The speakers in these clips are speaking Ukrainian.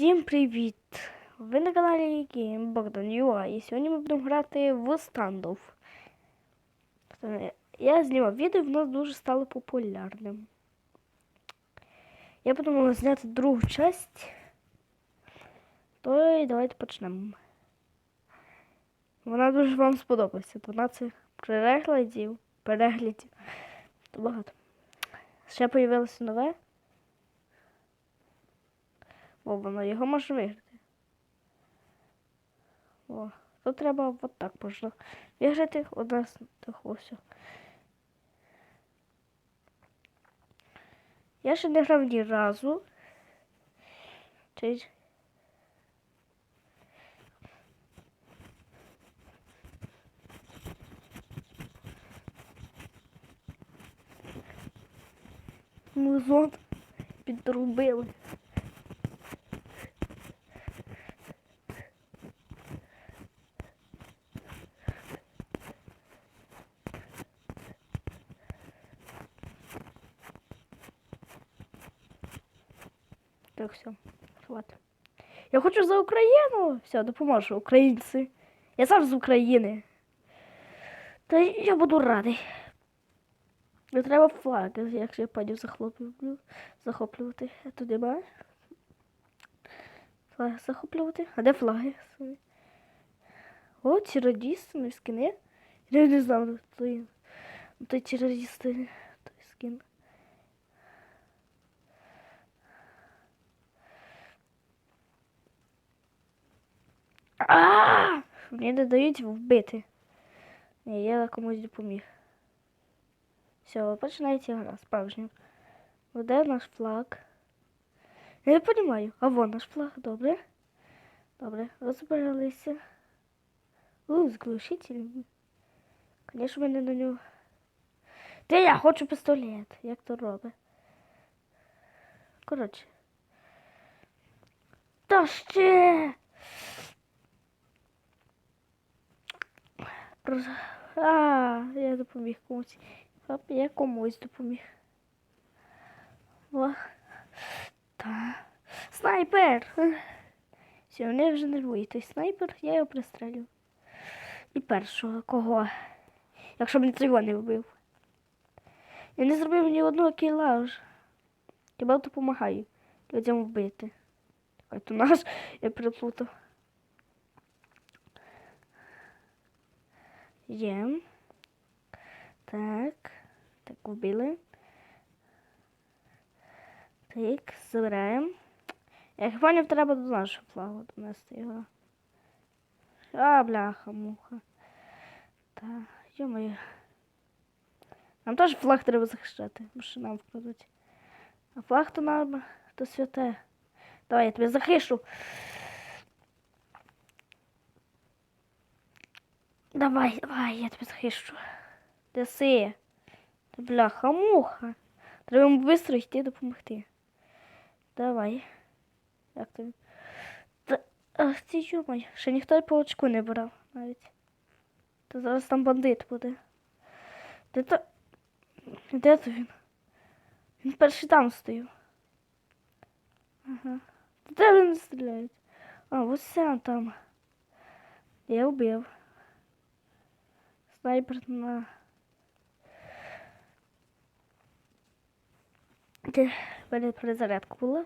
Всім привіт! Ви на каналі Game Богдан Юа і сьогодні ми будемо грати в стандофф. Е, Я знімав відео, воно дуже стало популярним. Я подумала зняти другу часть. То і давайте почнемо. Вона дуже вам сподобається. 12 переглядів. Переглядів. То багато. Ще появилося нове. О, воно його може виграти. О, тут треба от так можна виграти одна з тих ось. Я ще не грав ні разу. Чи... Музон підрубили. Все, хватит. Я хочу за Україну. Все, допоможу, українці. Я сам з України. Та я буду радий. Не треба флаг, якщо я панів захоплювати. захоплювати. А тут немає. Флаг захоплювати. А де флаги? О, террористи, скини. Я не знав, той, той террористи, той скин. А! Мені не дають вбити. Ні, я комусь допоміг. Все, починається гра, справжня. Де наш флаг? Я не розумію. А вон наш флаг, добре. Добре, розбиралися. У, з. Звісно, мене на нього. Де я хочу пістолет. Як то робить? Коротше. Та ще. А, я допоміг комусь. Оп, я комусь допоміг. Та. Снайпер! Все, мене вже нервує той снайпер, я його пристрелю. І першого кого? Якщо мені цього не вбив. Я не зробив ні одного кіла вже. Хіба допомагаю людям вбити. Ой, то наш, я переплутав. Є. Так. Так, вбили. Так, забираємо. Як поняв, треба до нашого флагу донести його. А, бляха, муха. Та, йо-моє. Нам теж флаг треба захищати, бо нам вкладуть. А флаг то нам то святе. Давай, я тебе захищу. Давай, давай, я тебе захищу. Де си? Та бляха, муха. Треба йому швидко йти допомогти. Давай. Як тобі? Та, ах, ти йомай, ще ніхто по очку не брав навіть. Та зараз там бандит буде. Де то? Де то він? Він перший там стоїв. Ага. Де вони стріляють? А, ось сам там. Я вбив. Снайпер на. В мене перезарядка була.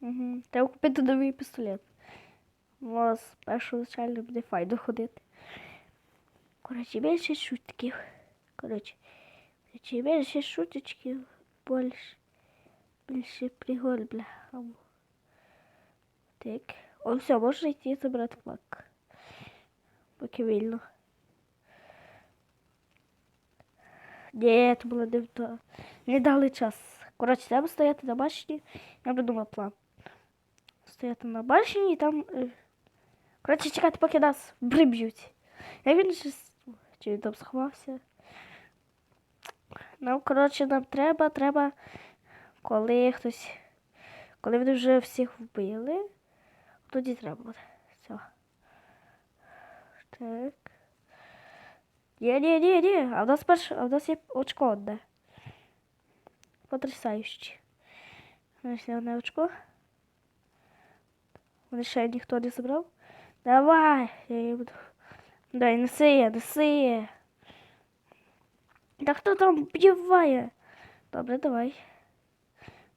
Угу. Треба купити новий пістолет. У вас першого звичайно буде файно ходити. Коротше, більше шутиків. Коротше, чим більше шуточків, більше, більше пригод, бляха. Так. О, все, можна йти забрати флаг. Поки вільно. Ні, це було не то. Не дали час. Коротше, треба стояти на башні. Я придумав план. Стояти на башні і там. е, Коротше, чекати, поки нас приб'ють. Я він щось. Чи він там сховався? Нам, коротше, нам треба, треба, коли хтось. Коли вони вже всіх вбили, тоді треба буде. Все. Так. Ні, ні, ні, ні. А в нас перш... а в нас є очко одне. Потрясающе. Значить, одне очко. Вони ще ніхто не забрав. Давай, я її буду. Дай, неси, неси. Та хто там вбиває? Добре, давай.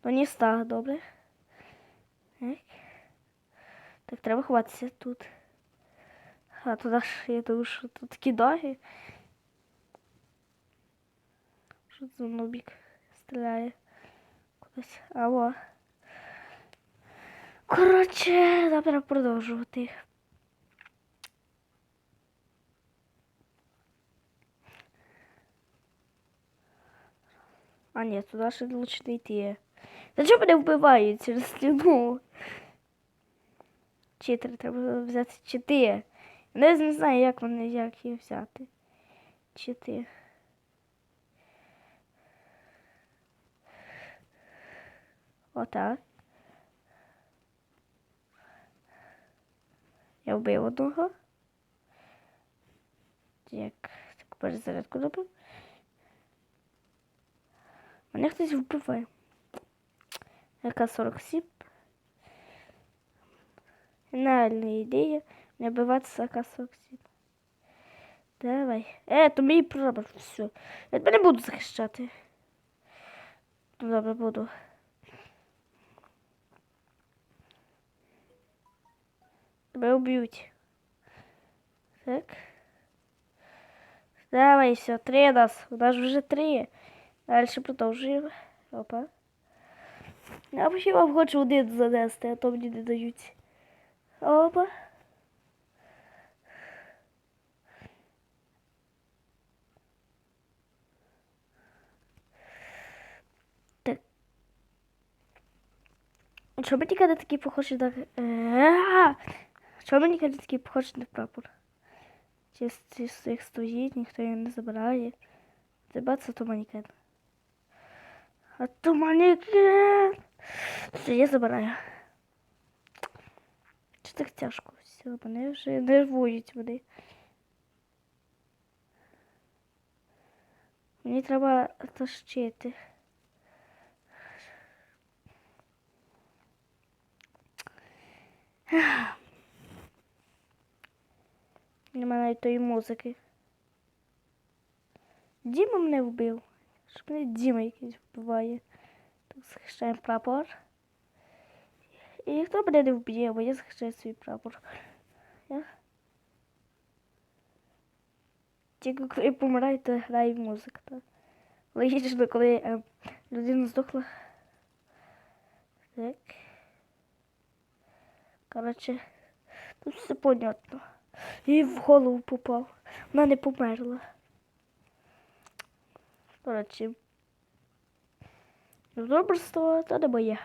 Ну не ста, добре. Так. Так, треба ховатися тут. А туди ж я думаю, що тут такі доги. Що це за нубік стріляє? Кудись. Алло. Коротше, нам треба продовжувати. А ні, туди ще лучше не йти. Та чого мене вбивають через стіну? Читер, треба взяти чити. Я не знаю, як вони, як їх взяти. Чити. Отак. Я вбив одного. Так, так перезарядку добив. Мене хтось вбиває. Яка 47. Гениальна ідея не з АК-47. Давай. Е, то мій прапор. Все. Я тебе не буду захищати. Ну, добре, буду. Тебе уб'ють. Так. Давай, все, три нас. У нас вже три. Дальше продовжуємо. Опа. Я вам хочу один занести, а то мені не дають. Опа. Чому мені не такі похожі на... Е, Чому мені не такі похожі на прапор? Чи з чи з цих стоїть, ніхто її не забирає. Це бац, то манекен. А то манекен. Все, я забираю. Чи так тяжко? Все, мене вже нервують вони. Мені треба тащити. Нема навіть тої музики. Діма мене вбив. Щоб мене Діма якийсь вбиває. Так захищаємо прапор. І ніхто мене не вб'є, бо я захищаю свій прапор. Я... Тільки коли помираю, то грає музика. Так. Логічно, коли е, людина здохла. Так. Коротше, тут все понятно. Їй в голову попав. Вона не померла. Коротше. Добрство то не моє.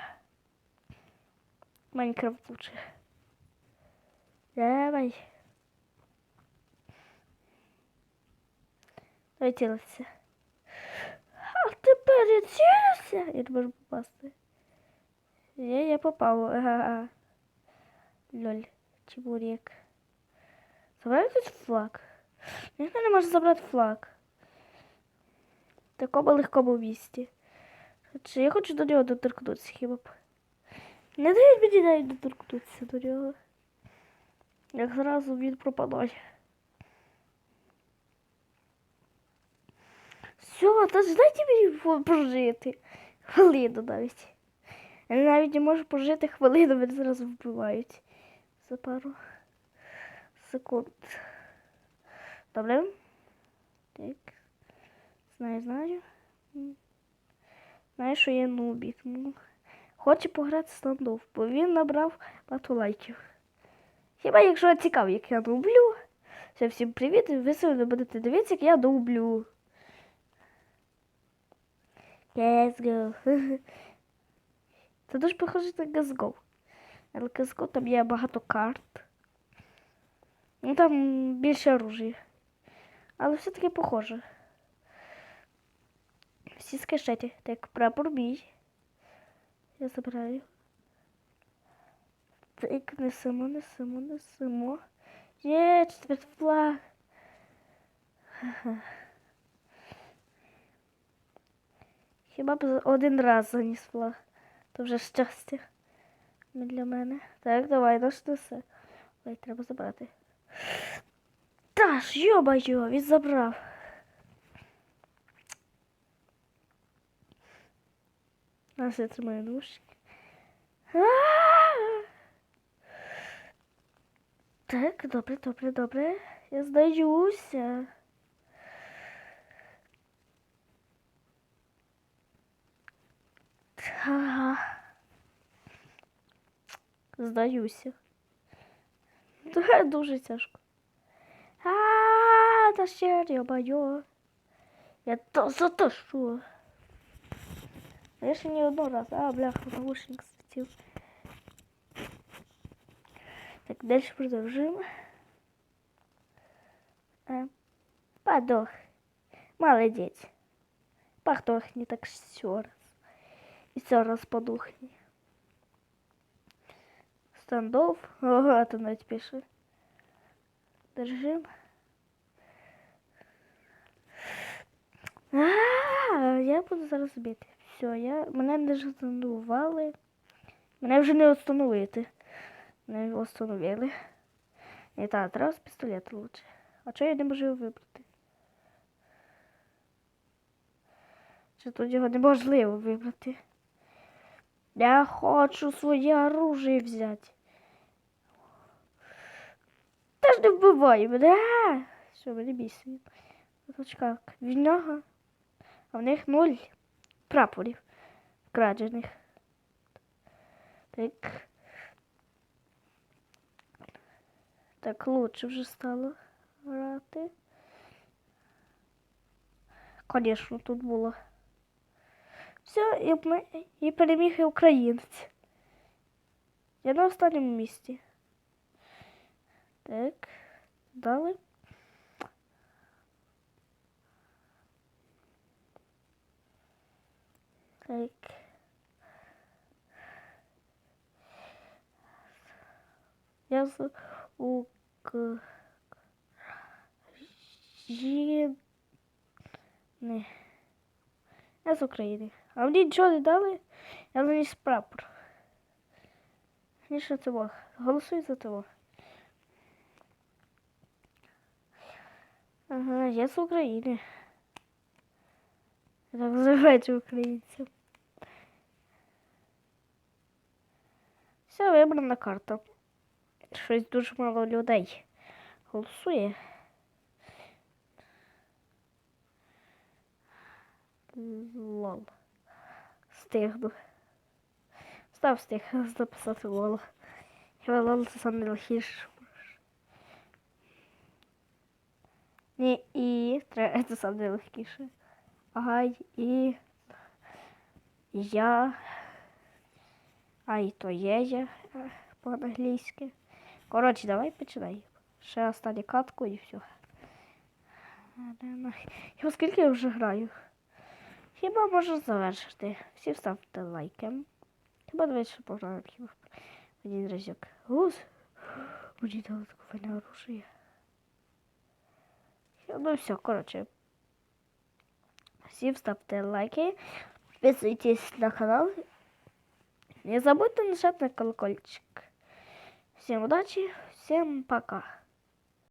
Майнкрафт лучше. Давай. Давай цілитися. А тепер я цілився. Я не можу попасти. Я, я попав. Ага. Лоль. Чебурек. Забрати тут флаг. Ніхто не може забрати флаг. В такому легкому місті. Чи я хочу до нього доторкнутися хіба б. Не дають мені навіть доторкнутися до нього. Як зразу він пропадає. Все, та ж дайте мені пожити. Хвилину навіть. Я навіть не можу пожити хвилину, мене зразу вбивають. За пару секунд. Добре? Так. Знаю, знаю. Знаю, що я нубік. Ну, хоче пограти в стандоф, бо він набрав багато лайків. Хіба якщо цікаво, як я нублю. Все, всім привіт, і ви будете дивитися, як я нублю. Let's go. Це дуже похоже на CSGO. CSGO там є багато карт. Ну там більше оружия. Але все-таки похоже. Всі скажете, так прапор мій. Я забираю. Так, несемо, несемо, несемо. Є, четвертий флаг. Хіба б один раз заніс флаг. То вже щастя. Не для мене. Так, давай, наш несе. Ой, треба забрати. Та ж, йо-баю, він забрав. Нас я наушники. А-а-а! Так, добре, добре, добре. Я здаюся. Здаюся. Дуже, дуже тяжко. А, та ще йо-байо. Я то за то що? Я ще не одного разу. А, бляха, наушник слетів. Так, далі продовжуємо. А, подох. Молодець. Подохни так ще раз. І ще раз подохни. Стандов. Ага, там навіть пише. Держим. А, я буду зараз бити. Все, я... мене не встановували. Мене вже не встановити. Не встановили. І так, треба з пістолета лучше. А чого я не можу його вибрати? Чи тут його неможливо вибрати? Я хочу своє оружие взяти. Та ж не вбивай мене. Все, мене бісить. Точка. В нього. А в них нуль прапорів крадених. Так. Так, лучше вже стало грати. Конечно, тут було. Все, і, і переміг і українець. Я на останньому місці. Так, далі. Так. Я з. Не. Я з України. А мені нічого не дали, я заніс прапор. Ніщо того. Голосуй за того. Ага, я з України. Так називається українців. Все, вибрана карта. Щось дуже мало людей голосує. Лол. Стигну. Став стиг записати лол. Я лол це саме легкіше. Ні, і це саме легкіше. Ага, і я. А і то є я е, по-англійськи. Коротше, давай починай. Ще останню катку і все. Хіба скільки я вже граю? Хіба можу завершити? Всі вставте лайки. Хіба давайте ще пограємо один разок. Гус. Мені таке файне оружие. Ну все, короче. Всем ставьте лайки, подписывайтесь на канал. Не забудьте нажать на колокольчик. Всем удачи, всем пока.